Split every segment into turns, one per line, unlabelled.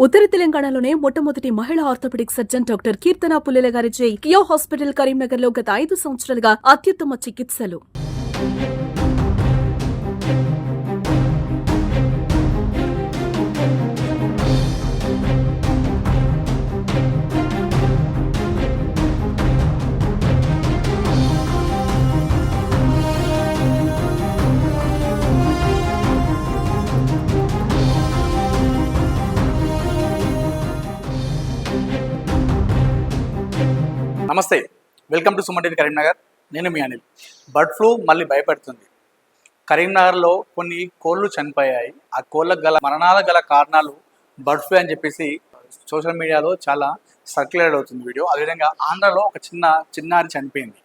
ఉత్తర తెలంగాణలోనే మొట్టమొదటి మహిళా orthopaedic surgeon doctor Keerthana Pullela గారిచే కియో హాస్పిటల్ కరీంనగర్లో గత ఐదు సంవత్సరాలుగా అత్యుత్తమ చికిత్సలు.
నమస్తే. Welcome to Suman Karimnagar. నేను మీ అనిల్. బర్డ్ ఫ్లూ మళ్ళీ భయపెడుతుంది. కరీంనగర్లో కొన్ని కోళ్ళు చనిపోయాయి. ఆ కోళ్ళకు గల మరణాలకు గల కారణాలు బర్డ్ ఫ్లూ అని చెప్పేసి సోషల్ మీడియాలో చాలా సర్క్యులేట్ అవుతుంది వీడియో. అదేవిధంగా ఆంధ్రలో ఒక చిన్న చిన్నారి చనిపోయింది.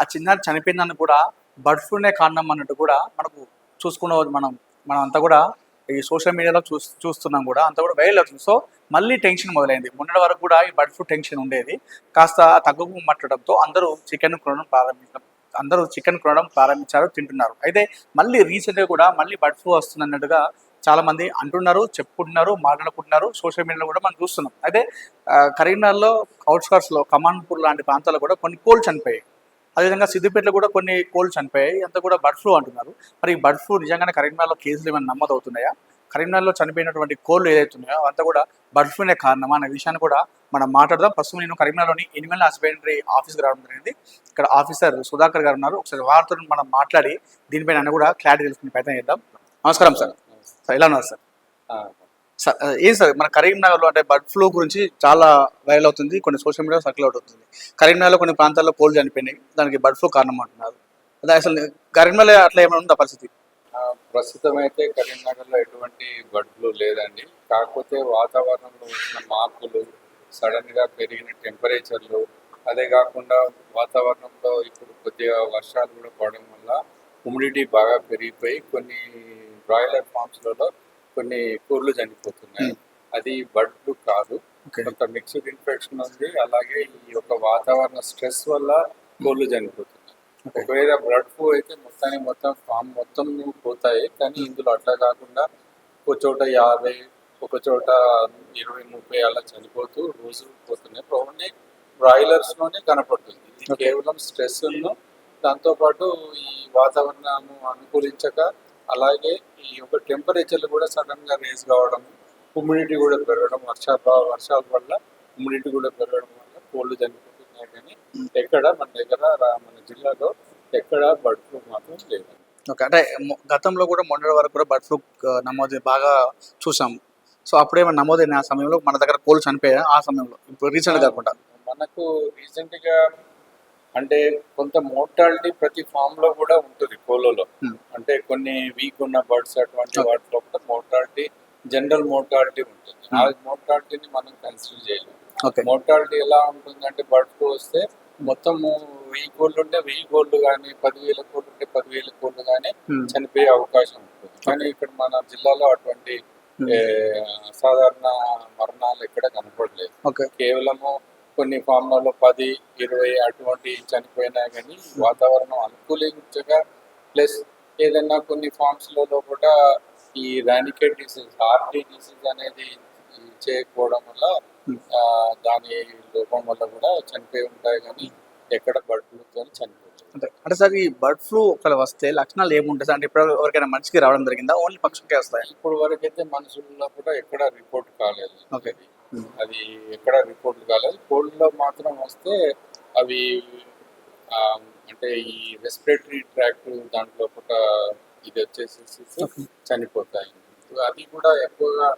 ఆ చిన్నారి చనిపోయిందని కూడా బర్డ్ ఫ్లూనే కారణం అన్నట్టు కూడా మనకు చూసుకున్న మనం మనం అంతా కూడా ఈ సోషల్ మీడియాలో చూ చూస్తున్నాం కూడా అంత కూడా వైరల్ అవుతుంది. సో మళ్ళీ టెన్షన్ మొదలైంది. మొన్నటి వరకు కూడా ఈ బర్డ్ ఫ్లూ టెన్షన్ ఉండేది. కాస్త తగ్గుము మట్టడంతో అందరూ చికెన్ కొనడం ప్రారంభించడం అందరూ చికెన్ కొనడం ప్రారంభించారు తింటున్నారు. అయితే మళ్ళీ రీసెంట్గా కూడా మళ్ళీ బర్డ్ ఫ్లూ వస్తుందన్నట్టుగా చాలా మంది అంటున్నారు చెప్పుకుంటున్నారు మాట్లాడుకుంటున్నారు. సోషల్ మీడియాలో కూడా మనం చూస్తున్నాం. అయితే కరీంనగర్లో అవుట్స్కర్ట్స్లో కమాన్పూర్ లాంటి ప్రాంతాల్లో కూడా కొన్ని కోళ్ళు చనిపోయాయి. అదేవిధంగా సిద్దిపేటలో కూడా కొన్ని కోళ్ళు చనిపోయాయి అంతా కూడా బర్డ్ ఫ్లూ అంటున్నారు. మరి ఈ బర్డ్ ఫ్లూ నిజంగానే కరీంనగర్లో కేసులు ఏమైనా నమోదు అవుతున్నాయా కరీంనగర్లో చనిపోయినటువంటి కోళ్ళు ఏదైతే ఉన్నాయో అంతా కూడా బర్డ్ ఫ్లూనే కారణమా అనే విషయాన్ని కూడా మనం మాట్లాడదాం. ప్రస్తుతం నేను కరీంనగర్లోని ఎనిమల్ హస్బెండరీ ఆఫీస్కి రావడం జరిగింది. ఇక్కడ ఆఫీసర్ సుధాకర్ గారు ఉన్నారు. ఒకసారి వారితో మనం మాట్లాడి దీనిపైన కూడా క్లారిటీ తెలుసుకునే ప్రయత్నం చేద్దాం. నమస్కారం సార్. సార్ ఎలా ఉన్నారు సార్? ఏం సార్ మన కరీంనగర్లో అంటే బర్డ్ ఫ్లూ గురించి చాలా వైరల్ అవుతుంది కొన్ని సోషల్ మీడియా సర్కిల్ అవుట్ అవుతుంది. కరీంనగర్లో కొన్ని ప్రాంతాల్లో కోళ్ళు చనిపోయినాయి దానికి బర్డ్ ఫ్లూ కారణం అంటున్నారు అదే అసలు కరీంనగర్లో అట్లా ఏమైనా ఉందా పరిస్థితి?
ప్రస్తుతం అయితే కరీంనగర్లో ఎటువంటి బర్డ్ ఫ్లూ లేదండి. కాకపోతే వాతావరణంలో వచ్చిన మార్పులు సడన్గా పెరిగిన టెంపరేచర్లు అదే కాకుండా వాతావరణంలో ఇప్పుడు కొద్దిగా వర్షాలు కూడా పడడం వల్ల హ్యూమిడిటీ బాగా పెరిగిపోయి కొన్ని బ్రాయిలర్ ఫార్మ్స్లలో కొన్ని కూర్లు చనిపోతున్నాయి. అది బర్డ్ ఫ్లూ కాదు కొంత మిక్స్డ్ ఇన్ఫెక్షన్ ఉంది. అలాగే ఈ యొక్క వాతావరణ స్ట్రెస్ వల్ల కోళ్ళు చనిపోతున్నాయి. ఒకవేళ బ్లడ్ ఫ్లూ అయితే మొత్తానికి మొత్తం ఫామ్ మొత్తం పోతాయి. కానీ ఇందులో అట్లా కాకుండా ఒక చోట యాభై ఒక చోట ఇరవై ముప్పై అలా చనిపోతూ రోజు పోతున్నాయి. ఓన్లీ బ్రాయిలర్స్లోనే కనపడుతుంది. ఇది. కేవలం స్ట్రెస్ దాంతోపాటు ఈ వాతావరణం అనుకూలించక అలాగే ఈ యొక్క టెంపరేచర్లు కూడా సడన్గా రేస్ కావడం హ్యూమిడిటీ కూడా పెరగడం వర్షాల వర్షాల వల్ల హ్యూమిడిటీ కూడా పెరగడం వల్ల కోళ్ళు చనిపోతున్నాయి కానీ ఎక్కడ మన దగ్గర మన జిల్లాలో ఎక్కడ బర్డ్ ఫ్లూ మాత్రం లేదు.
ఓకే అంటే గతంలో కూడా మొన్నటి వరకు కూడా బర్డ్ ఫ్లూ నమోదు బాగా చూసాం. సో అప్పుడేమైనా నమోదైన ఆ సమయంలో మన దగ్గర కోళ్ళు చనిపోయాయి ఆ సమయంలో ఇప్పుడు రీసెంట్ కాకుండా.
మనకు రీసెంట్గా అంటే కొంత మోర్టాలిటీ ప్రతి ఫామ్లో కూడా ఉంటుంది కోళ్ళలో
Hmm.
అంటే కొన్ని వీక్ ఉన్న బర్డ్స్ అటువంటి. వాటిలో కూడా మోర్టాలిటీ జనరల్ మోర్టాలిటీ ఉంటుంది. ఆ
Hmm.
మోర్టాలిటీని మనం కన్సిడర్ చేయలేము. మోర్టాలిటీ ఎలా ఉంటుందంటే బర్డ్ ఫ్లూ వస్తే మొత్తము వెయ్యి కోళ్ళు ఉంటే వెయ్యి కోళ్ళు కానీ పదివేల కోళ్ళు ఉంటే పదివేల కోళ్ళు కానీ
Hmm.
చనిపోయే అవకాశం ఉంటుంది. కానీ ఇక్కడ మన జిల్లాలో అటువంటి అసాధారణ మరణాలు ఎక్కడ కనపడలేదు. కేవలము కొన్ని ఫామ్లలో పది ఇరవై అటువంటి చనిపోయినా కానీ వాతావరణం అనుకూలించగా ప్లస్ ఏదైనా కొన్ని ఫామ్స్లలో కూడా ఈ రానికెట్ డిసీజ్ ఆర్టీ డిసీజ్ అనేది చేయకపోవడం వల్ల దాని లోపం వల్ల కూడా చనిపోయి ఉంటాయి కానీ ఎక్కడ బర్డ్ ఫ్లూతో చనిపోతుంది
అంటే అంటే సార్ ఈ బర్డ్ ఫ్లూ ఒకవేళ వస్తే లక్షణాలు ఏముంటాయి అంటే ఇప్పుడు ఎవరికైనా మనిషికి రావడం జరిగిందా? ఓన్లీ పక్షులకే వస్తాయి?
ఇప్పుడు వరకైతే మనుషుల్లో కూడా ఎక్కడ రిపోర్ట్ కాలేదు.
Okay.
అది ఎక్కడ రిపోర్ట్ కాలేదు. కోల్డ్లో మాత్రం వస్తే అవి అంటే ఈ రెస్పిరేటరీ ట్రాక్ట్ దాంట్లో ఒక ఇది వచ్చేసి
Okay.
చనిపోతాయి. అది కూడా ఎక్కువగా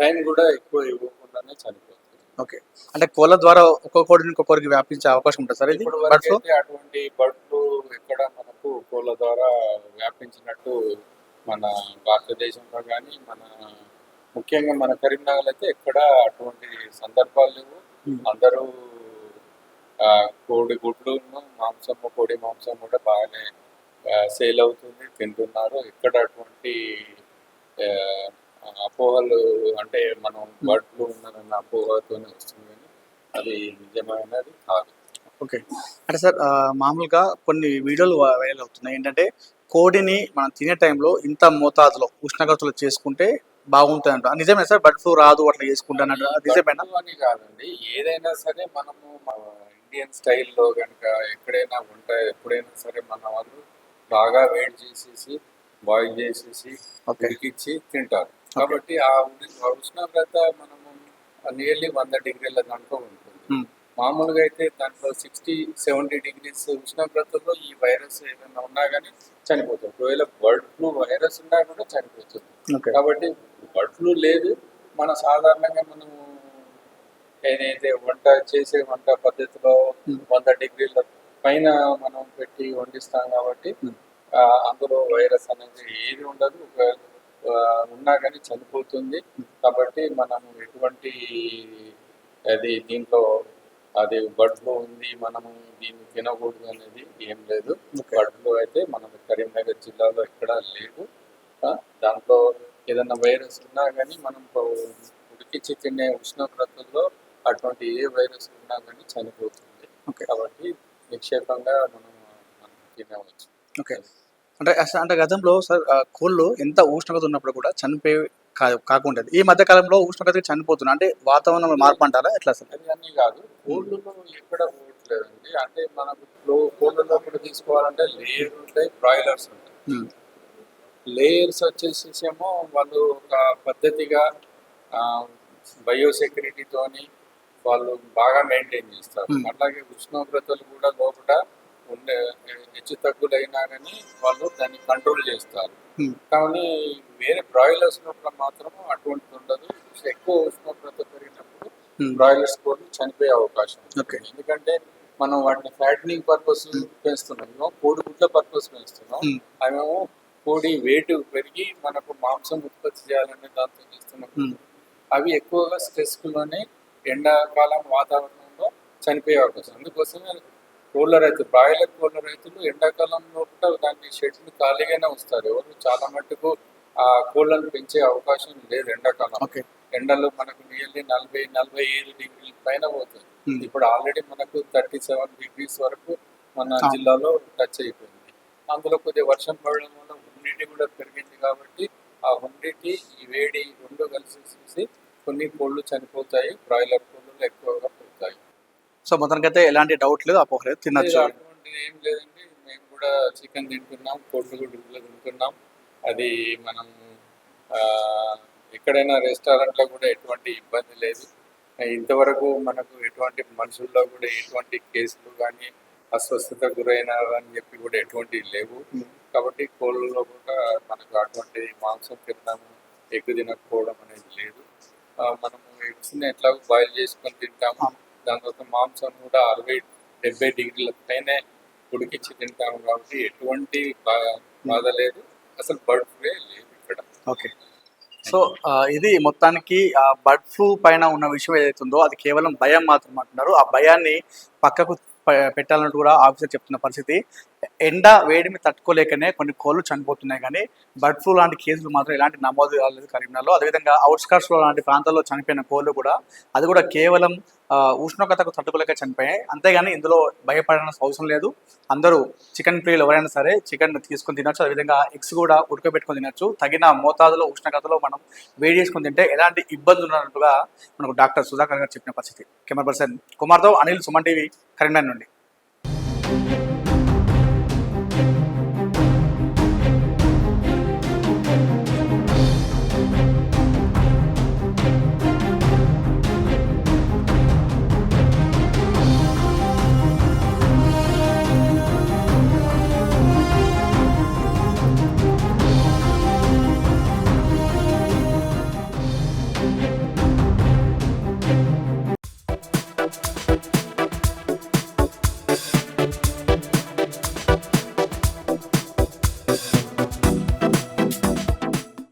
టైం కూడా ఎక్కువ ఇవ్వకుండానే చనిపోతుంది
ఓకే. అంటే కోళ్ళ ద్వారా ఒక్కొక్కడిని ఇంకొకరికి వ్యాపించే అవకాశం ఉంటుంది సార్ ఇది?
ఇప్పుడు అటువంటి బర్డ్ ఫ్లూ ఎక్కడ మనకు కోళ్ళ ద్వారా వ్యాపించినట్టు మన భారతదేశంలో కానీ మన ముఖ్యంగా మన కరీంనగర్ అయితే ఎక్కడ అటువంటి సందర్భాలు లేవు. అందరూ కోడి గుడ్లు మాంసము కోడి మాంసం కూడా బాగానే సేల్ అవుతుంది తింటున్నారు. ఎక్కడ అటువంటి అపోహలు అంటే మనం బర్డ్ ఫ్లూ ఉన్నదన్న అపోహతోనే వస్తుంది కానీ అది నిజమైనది కాదు.
ఓకే. అంటే సార్ మామూలుగా కొన్ని వీడియోలు వైరల్ అవుతున్నాయి. ఏంటంటే కోడిని మనం తినే టైంలో ఇంత మోతాదులో ఉష్ణోగ్రతలో చేసుకుంటే బాగుంటుంది అంట నిజమే సార్ బర్డ్ ఫ్లూ రాదు అట్లా చేసుకుంటానంట. నిజమేనా?
అని కాదండి. ఏదైనా సరే మనము మన ఇండియన్ స్టైల్లో కనుక ఎక్కడైనా ఉంటాయి ఎప్పుడైనా సరే మన వాళ్ళు బాగా వేడి చేసేసి బాయిల్ చేసేసి ఉడికిచ్చి తింటారు. కాబట్టి ఆ ఉష్ణోగ్రత మనము నియర్లీ వంద డిగ్రీల దాంట్లో ఉంటుంది. మామూలుగా అయితే దాంట్లో సిక్స్టీ సెవెంటీ డిగ్రీస్ ఉష్ణోగ్రతలో ఈ వైరస్ ఏదైనా ఉన్నా కానీ చనిపోతుంది. ఒకవేళ బర్డ్ ఫ్లూ వైరస్ ఉన్నా కూడా చనిపోతుంది. కాబట్టి బర్డ్ ఫ్లూ లేదు. మన సాధారణంగా మనము ఏదైతే వంట చేసే వంట పద్ధతిలో
Hmm.
వంద డిగ్రీల పైన మనం పెట్టి వండిస్తాం కాబట్టి
Hmm.
అందులో వైరస్ అనేది ఏది ఉండదు. ఒకవేళ ఉన్నా కానీ చనిపోతుంది. కాబట్టి మనం ఎటువంటి అది దీంట్లో అది బర్డ్ ఫ్లూ ఉంది మనము దీన్ని తినకూడదు అనేది ఏం లేదు. ఫ్లూ అయితే మన కరీంనగర్ జిల్లాలో ఎక్కడా లేదు దాంట్లో ఏదైనా వైరస్ ఉన్నా కానీ మనం ఉడికించి తినే ఉష్ణోగ్రతల్లో అటువంటి ఏ వైరస్ ఉన్నా కానీ చనిపోతుంది. కాబట్టి నిక్షేపంగా మనం మనం తినవచ్చు.
ఓకే. అంటే అంటే గతంలో సార్ కోళ్ళు ఎంత ఉష్ణోగ్రత ఉన్నప్పుడు కూడా చనిపోయి కాకుండా ఈ మధ్య కాలంలో ఉష్ణోగ్రత చనిపోతున్నాయి అంటే వాతావరణంలో మార్పు అంటారా? ఎట్లా సార్?
అన్ని కాదు. కోళ్ళలో ఎక్కడ పోవట్లేదండి అంటే మనకు కోళ్ళలో కూడా తీసుకోవాలంటే లేయర్ ఉంటాయి బ్రాయిలర్స్ ఉంటాయి. లేయర్స్ వచ్చేసేమో వాళ్ళు ఒక పద్ధతిగా బయోసెక్యూరిటీతోని వాళ్ళు బాగా మెయింటైన్ చేస్తారు. అట్లాగే ఉష్ణోగ్రతలు కూడా లోపల ఉండే హెచ్చు తగ్గులైనా కానీ వాళ్ళు దాన్ని కంట్రోల్ చేస్తారు. కానీ వేరే బ్రాయిలర్స్ లోపల మాత్రం అటువంటిది ఉండదు. ఎక్కువ ఉష్ణోగ్రత పెరిగినప్పుడు బ్రాయిలర్స్ కూడా చనిపోయే అవకాశం. ఎందుకంటే మనం వాటిని ఫ్యాటనింగ్ పర్పస్ పెంచుతున్నాం ఏమో కోడి గుడ్ల పర్పస్ పెంచుతున్నాం
Hmm.
అవేమో కోడి వెయిట్ పెరిగి మనకు మాంసం ఉత్పత్తి చేయాలనే దాంతో చేస్తున్నాం అవి ఎక్కువగా స్ట్రెస్లోనే ఎండాకాలం వాతావరణంలో చనిపోయే అవకాశం అందుకోసమే కోళ్ళ రైతులు బ్రాయిలర్ కోళ్ళ రైతులు ఎండాకాలంలో కూడా దాన్ని షెడ్లు ఖాళీగానే వస్తారు ఎవరు చాలా మట్టుకు ఆ కోళ్ళను పెంచే అవకాశం లేదు ఎండాకాలం. ఎండలు మనకు నియర్లీ నలభై నలభై ఐదు డిగ్రీల పైన పోతుంది ఇప్పుడు ఆల్రెడీ మనకు థర్టీ సెవెన్ డిగ్రీస్ వరకు మన. జిల్లాలో టచ్ అయిపోయింది. అందులో కొద్దిగా వర్షం పడడం వల్ల హ్యూమిడిటీ కూడా పెరిగింది కాబట్టి ఆ హ్యూమిడిటీ ఈ వేడి రెండు కలిసి చూసి కొన్ని కోళ్ళు చనిపోతాయి. బ్రాయిలర్ కోళ్ళు ఎక్కువగా
సో మొత్తానికైతే ఎలాంటి డౌట్ లేదు అపోహ లేదు తినచ్చు
ఏం లేదండి. మేము కూడా చికెన్ తింటున్నాం కోళ్ళు గుడ్లు తింటున్నాం. అది మనం ఎక్కడైనా రెస్టారెంట్లో కూడా ఎటువంటి ఇబ్బంది లేదు. ఇంతవరకు మనకు ఎటువంటి మనుషుల్లో కూడా ఎటువంటి కేసులు కానీ అస్వస్థత గురైన అని చెప్పి కూడా ఎటువంటి లేవు. కాబట్టి కోళ్ళలో కూడా మనకు అటువంటి మాంసం తినడం ఎగ్గు తినకపోవడం అనేది లేదు. మనము ఎగ్స్ని ఎట్లా బాయిల్ చేసుకొని తింటాము. దాని తర్వాత మాంసం కూడా అరవై డెబ్బై డిగ్రీల పైనే ఉడికించి తింటాము కాబట్టి ఎటువంటి బాధ లేదు. అసలు బర్డ్ ఫ్లూ లేదు ఇక్కడ.
ఓకే. సో ఇది మొత్తానికి బర్డ్ ఫ్లూ పైన ఉన్న విషయం ఏదైతే ఉందో అది కేవలం భయం మాత్రం అంటున్నారు. ఆ భయాన్ని పక్కకు పెట్టాలన్నట్టు కూడా ఆఫీసర్ చెప్తున్న పరిస్థితి. ఎండ వేడిని తట్టుకోలేకనే కొన్ని కోళ్ళు చనిపోతున్నాయి కానీ బర్డ్ ఫ్లూ లాంటి కేసులు మాత్రం ఎలాంటి నమోదు కాలేదు కరీంనగర్లో. అదేవిధంగా అవుట్స్కర్ట్స్లో లాంటి ప్రాంతాల్లో చనిపోయిన కోళ్ళు కూడా అది కూడా కేవలం ఉష్ణోగ్రతకు తట్టుకోలేక చనిపోయాయి. అంతేగాని ఇందులో భయపడాల్సిన అవసరం లేదు. అందరూ చికెన్ ప్రియులు ఎవరైనా సరే చికెన్ తీసుకొని తినచ్చు. అదేవిధంగా ఎగ్స్ కూడా ఉడకబెట్టుకొని తినచ్చు. తగిన మోతాదులో ఉష్ణోగ్రతలో మనం వేడి చేసుకుని తింటే ఎలాంటి ఇబ్బందులు ఉన్నట్టుగా మనకు డాక్టర్ సుధాకర్ గారు చెప్పిన పరిస్థితి. కెమెరా పర్సన్ కుమార్తో అనిల్ సుమన్ టీవీ కరీంనగర్ నుండి.